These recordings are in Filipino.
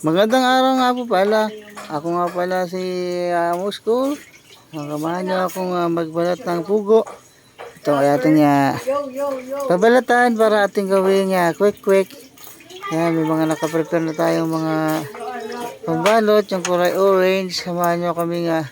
Magandang araw nga po pala. Ako nga pala si uh, Musco. Nakamahan niyo akong uh, magbalat ng pugo. Ito ay ating uh, pabalatan para ating gawing uh, quick quick. Ayan, may mga nakaprepare na tayong mga pambalot. Yung kulay orange. Samahan niyo kami nga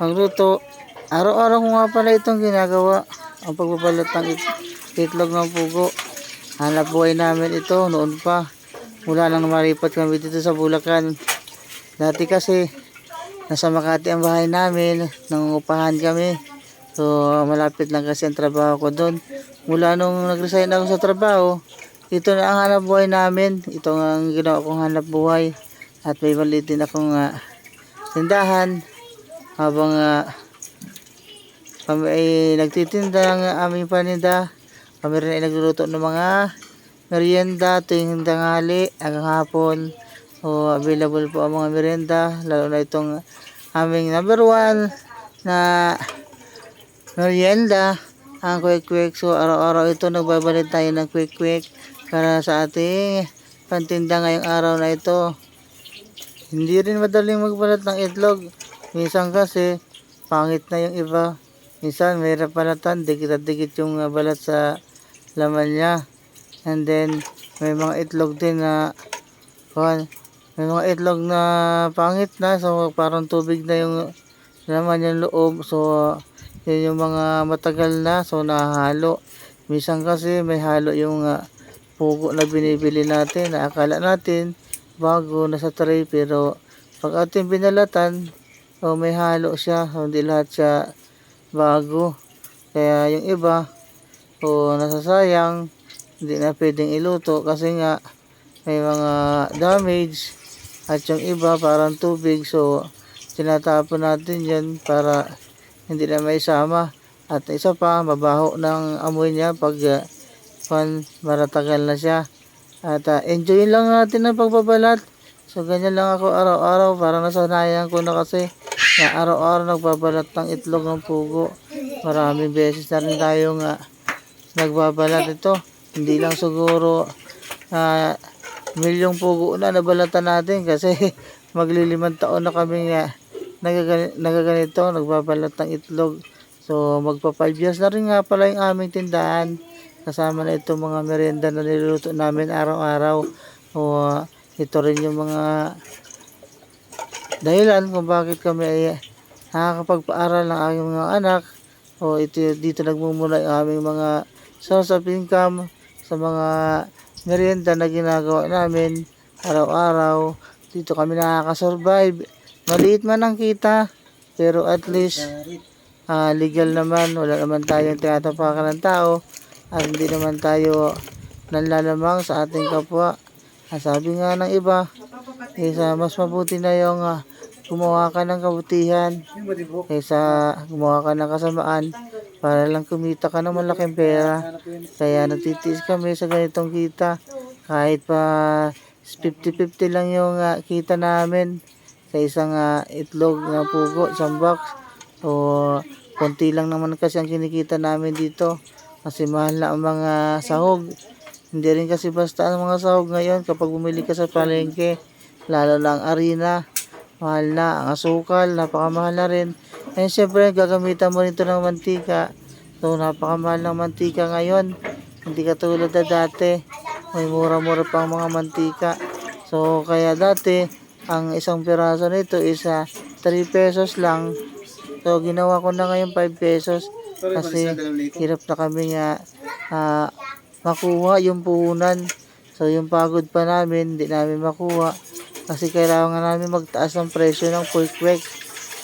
magluto. Araw-araw ko nga pala itong ginagawa. Ang pagbabalot ng it- itlog ng pugo. Hanap buhay namin ito noon pa. Mula nang maripat kami dito sa Bulacan. Dati kasi, nasa Makati ang bahay namin, nangungupahan kami. So, malapit lang kasi ang trabaho ko doon. Mula nung nag-resign ako sa trabaho, ito na ang hanap buhay namin. Ito ang ginawa kong hanap buhay. At may maliit din akong ah, tindahan. Habang kami ay nagtitinda ng aming paninda. Kami rin ay nagluluto ng mga merienda tuwing tanghali hanggang hapon. O available po ang mga merienda. Lalo na itong aming number one na merienda. Ang quick quick. So araw-araw ito nagbabalik tayo ng quick quick para sa ating pantinda ngayong araw na ito. Hindi rin madaling magbalat ng itlog. Minsan kasi pangit na yung iba. Minsan mayroon palatan, dikit at dikit yung balat sa laman niya. And then may mga itlog din na kuhan, may mga itlog na pangit na so parang tubig na yung laman yung loob. So yun yung mga matagal na so nahalo. Minsan kasi may halo yung uh, pugo na binibili natin na akala natin bago nasa tray pero pag ating binalatan o may halo siya o hindi lahat siya bago kaya yung iba o nasasayang hindi na pwedeng iluto kasi nga may mga damage at yung iba parang tubig so tinatapon natin yan para hindi na may sama at isa pa mabaho ng amoy niya pag uh, pan maratagal na siya at uh, enjoy lang natin ang pagbabalat. So ganyan lang ako araw-araw para nasanayan ko na kasi na araw-araw nagbabalat ng itlog ng pugo. Maraming beses na rin tayo nga nagbabalat ito. Hindi lang siguro uh, milyong pugo na nabalatan natin kasi maglilimang taon na kami nga nagaganito, nagbabalat ng itlog. So magpa 5 years na rin nga pala yung aming tindahan. Kasama na itong mga merienda na niluluto namin araw-araw. O uh, ito rin yung mga dahilan kung bakit kami ay nakakapagpaaral ng aming mga anak. O ito dito nagmumula yung aming mga source of income sa mga merienda na ginagawa namin araw-araw. Dito kami nakakasurvive. Maliit man ang kita pero at least ah, legal naman. Wala naman tayong tinatapakan ng tao. At hindi naman tayo nanlalamang sa ating kapwa. Ang sabi nga ng iba, isa mas mabuti na yung ah, gumawa ka ng kabutihan kaysa gumawa ka ng kasamaan para lang kumita ka ng malaking pera. Kaya nagtitiis kami sa ganitong kita kahit pa 50-50 lang yung ah, kita namin sa isang ah, itlog na pugo, isang. O konti lang naman kasi ang kinikita namin dito kasi mahal na ang mga sahog. Hindi rin kasi basta ang mga sahog ngayon kapag bumili ka sa palengke, lalo na ang arena, mahal na, ang asukal, napakamahal na rin. And syempre, gagamitan mo rin ng mantika. So, napakamahal ng mantika ngayon. Hindi katulad na dati. May mura-mura pang mga mantika. So, kaya dati, ang isang piraso nito is ah, 3 pesos lang. So, ginawa ko na ngayon 5 pesos kasi hirap na kami nga ah, makuha yung puhunan. So yung pagod pa namin, hindi namin makuha. Kasi kailangan namin magtaas ng presyo ng quick quick.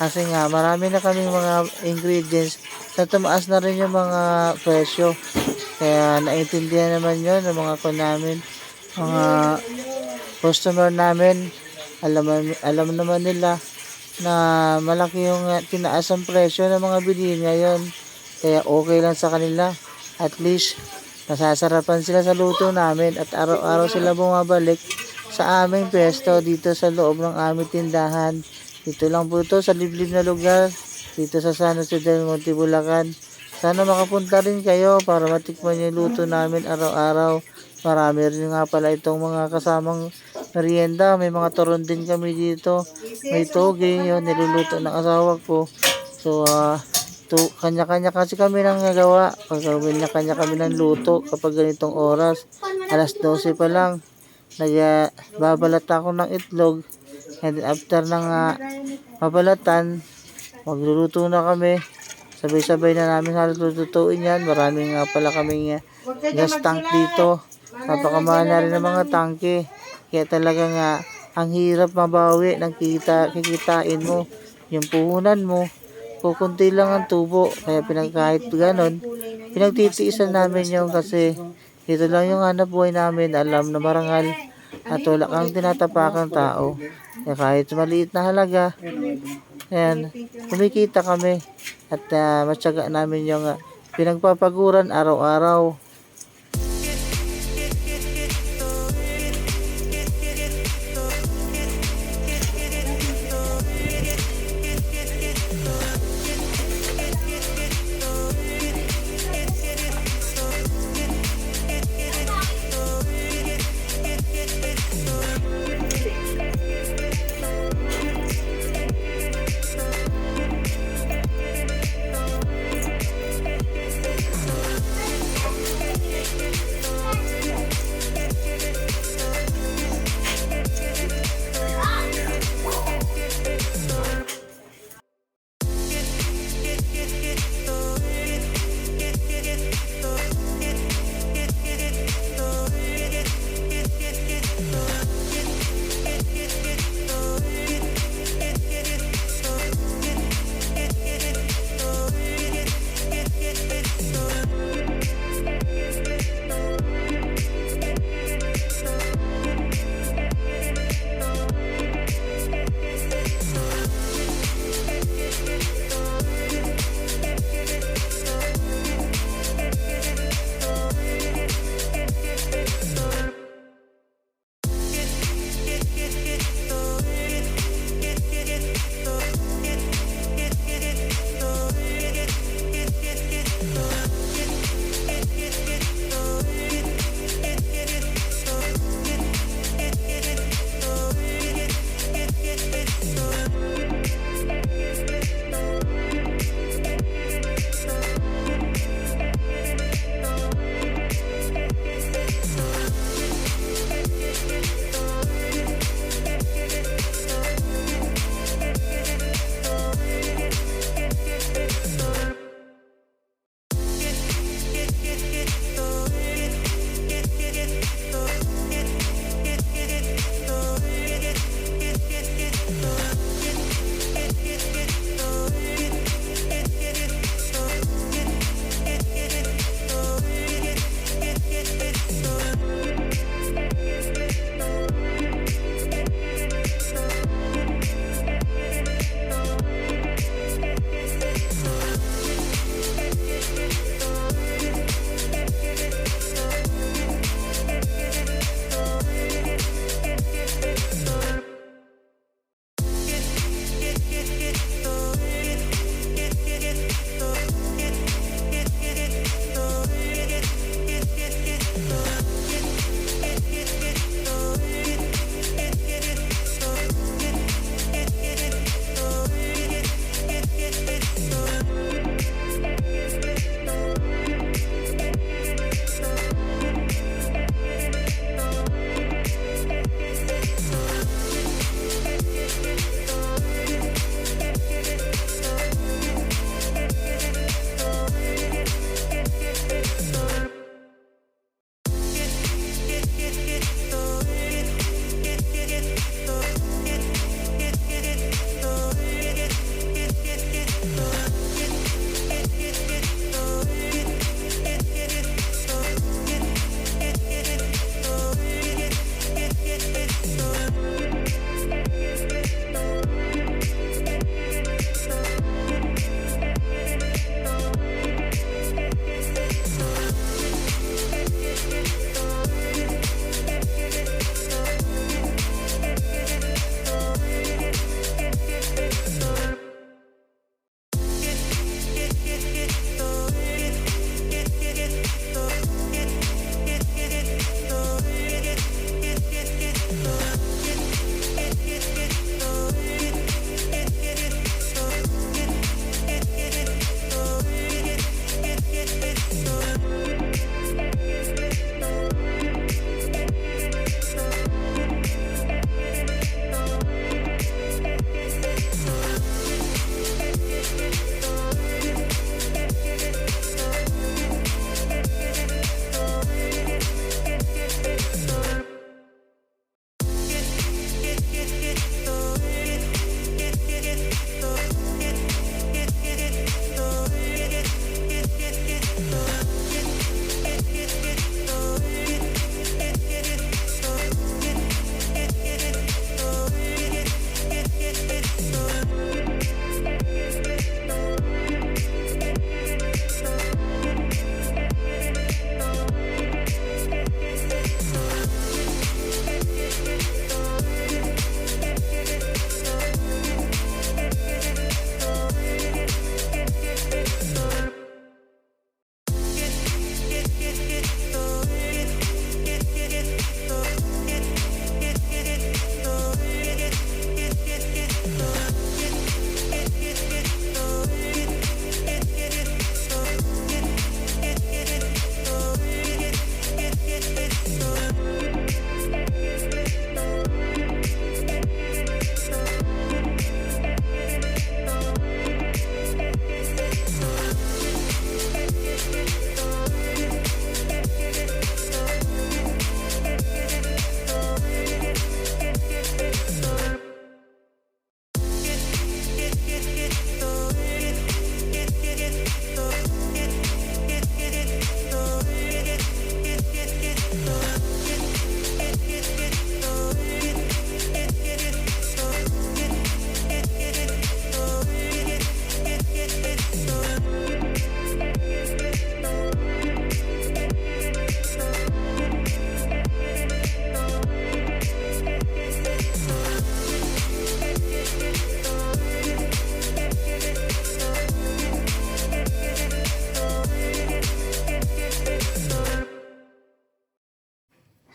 Kasi nga, marami na kaming mga ingredients na tumaas na rin yung mga presyo. Kaya naintindihan naman yun ng mga ko namin, mga customer namin. Alam, alam naman nila na malaki yung tinaas ang presyo ng mga bilihin ngayon. Kaya okay lang sa kanila. At least, nasasarapan sila sa luto namin at araw-araw sila bumabalik sa aming pesto dito sa loob ng aming tindahan. Dito lang po ito sa liblib na lugar, dito sa San Jose del Monte, Bulacan. Sana makapunta rin kayo para matikman yung luto namin araw-araw. Marami rin nga pala itong mga kasamang merienda. May mga turon din kami dito. May toge, yun, niluluto ng asawa ko. So, ah, to, kanya-kanya kasi kami nang nagawa. Pag kanya-kanya kami ng luto kapag ganitong oras. Alas 12 pa lang. Nagbabalat ako ng itlog. And after ng ah, mabalatan, magluluto na kami. Sabay-sabay na namin halos yan. Maraming nga pala kaming ah, gas tank dito. Napakamahal na rin ng mga tangke. Kaya talaga nga, ang hirap mabawi ng kita, kikitain mo. Yung puhunan mo, kukunti lang ang tubo. Kaya pinag kahit ganon, pinagtitiisan namin yung kasi ito lang yung hanap buhay namin. Alam na marangal at wala kang tinatapakang tao. Kaya kahit maliit na halaga, ayan, kumikita kami at uh, matyaga namin yung ah, pinagpapaguran araw-araw.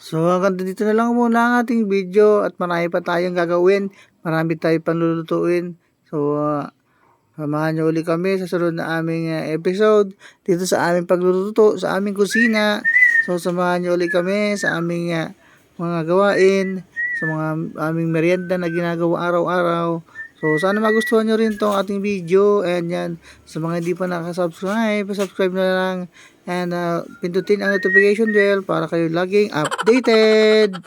So hanggang dito na lang muna ang ating video at marami pa tayong gagawin. Marami tayong panlulutuin. So ah, samahan niyo uli kami sa sunod na aming ah, episode dito sa aming pagluluto, sa aming kusina. So samahan niyo uli kami sa aming ah, mga gawain, sa mga aming merienda na ginagawa araw-araw. So, sana magustuhan nyo rin tong ating video. And yan, sa mga hindi pa nakasubscribe, subscribe na lang. And uh, pindutin ang notification bell para kayo laging updated.